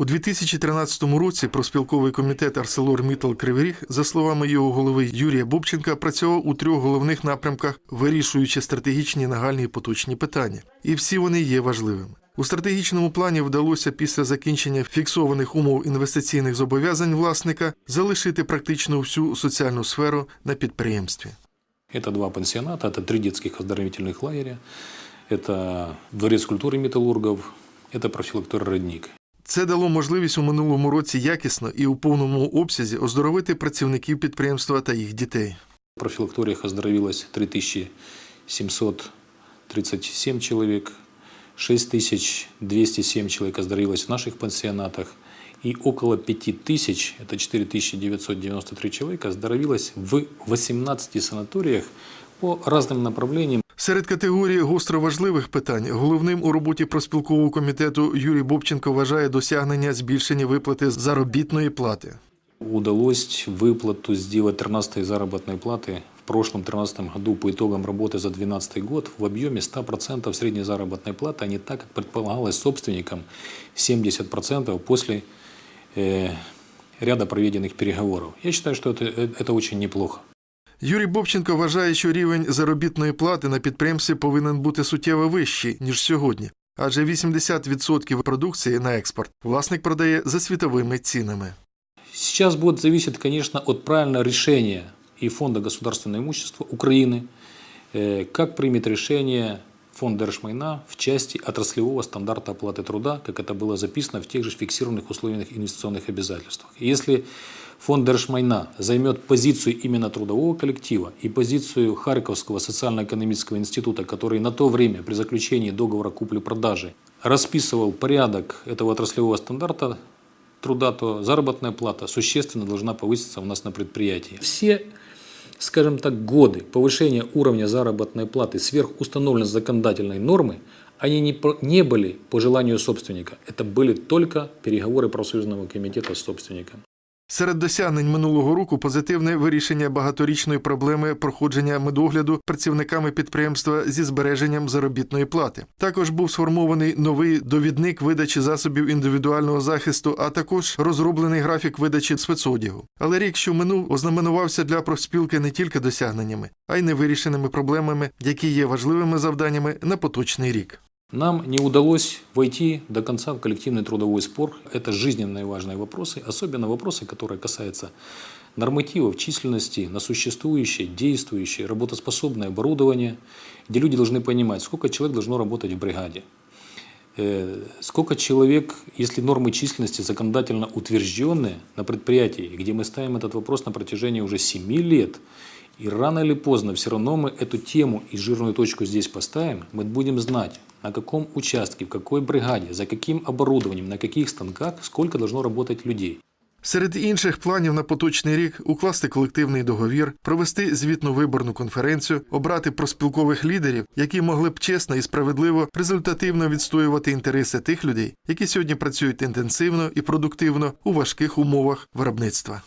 У 2013 році проспілковий комітет ArcelorMittal Кривий Ріг, за словами його голови Юрія Бобченка, працював у трьох головних напрямках, вирішуючи стратегічні нагальні і поточні питання. І всі вони є важливими. У стратегічному плані вдалося після закінчення фіксованих умов інвестиційних зобов'язань власника залишити практично всю соціальну сферу на підприємстві. Это два пансионата, это три детских оздоровительных лагеря, это дворец культуры металлургов, это профилактура «Родник». Це дало можливість у минулому році якісно і у повному обсязі оздоровити працівників підприємства та їх дітей. В профилакториях оздоровилось 3737 человек, 6207 человек оздоровилось в наших пансионатах, и около 5000, это 4993 человека, оздоровилось в 18 санаториях по разным направлениям. Серед категорії гостро важливих питань головним у роботі проспілкового комітету Юрій Бобченко вважає досягнення збільшення виплати заробітної плати. Удалось выплату сделать 13 заработной платы в прошлом 2013 году по итогам работы за 2012 год в объеме 100% средней заработной платы, а не так, как предполагалось собственникам, 70% после э, ряда проведенных переговоров. Я считаю, что это, э, это очень неплохо. Юрій Бобченко вважає, що рівень заробітної плати на підприємстві повинен бути суттєво вищий, ніж сьогодні. Адже 80% продукції на експорт власник продає за світовими цінами. Сейчас будет зависеть, конечно, от правильного решения и Фонда государственного имущества Украины, э, как примет решение Фонд Держмайна в части отраслевого стандарта оплаты труда, как это было записано в тех же фиксированных условиях инвестиционных обязательствах. Если Фонд Держмайна займет позицию именно трудового коллектива и позицию Харьковского социально-экономического института, который на то время при заключении договора купли-продажи расписывал порядок этого отраслевого стандарта труда, то заработная плата существенно должна повыситься у нас на предприятии. Все, скажем так, годы повышения уровня заработной платы сверх установленной законодательной нормы, они не, не были по желанию собственника. Это были только переговоры профсоюзного комитета с собственником. Серед досягнень минулого року позитивне вирішення багаторічної проблеми проходження медогляду працівниками підприємства зі збереженням заробітної плати. Також був сформований новий довідник видачі засобів індивідуального захисту, а також розроблений графік видачі спецодягу. Але рік, що минув, ознаменувався для профспілки не тільки досягненнями, а й невирішеними проблемами, які є важливими завданнями на поточний рік. Нам не удалось войти до конца в коллективный трудовой спор. Это жизненно важные вопросы, особенно вопросы, которые касаются нормативов, численности на существующее, действующее, работоспособное оборудование, где люди должны понимать, сколько человек должно работать в бригаде. Э, Сколько человек, если нормы численности законодательно утвержденные на предприятии, где мы ставим этот вопрос на протяжении уже 7 лет, и рано или поздно все равно мы эту тему и жирную точку здесь поставим, мы будем знать, на каком участке, в какой бригаде, за каким оборудованием, на каких станках, сколько должно работать людей. Серед інших планів на поточний рік укласти колективний договір, провести звітну виборну конференцію, обрати проспілкових лідерів, які могли б чесно і справедливо результативно відстоювати інтереси тих людей, які сьогодні працюють інтенсивно і продуктивно у важких умовах виробництва.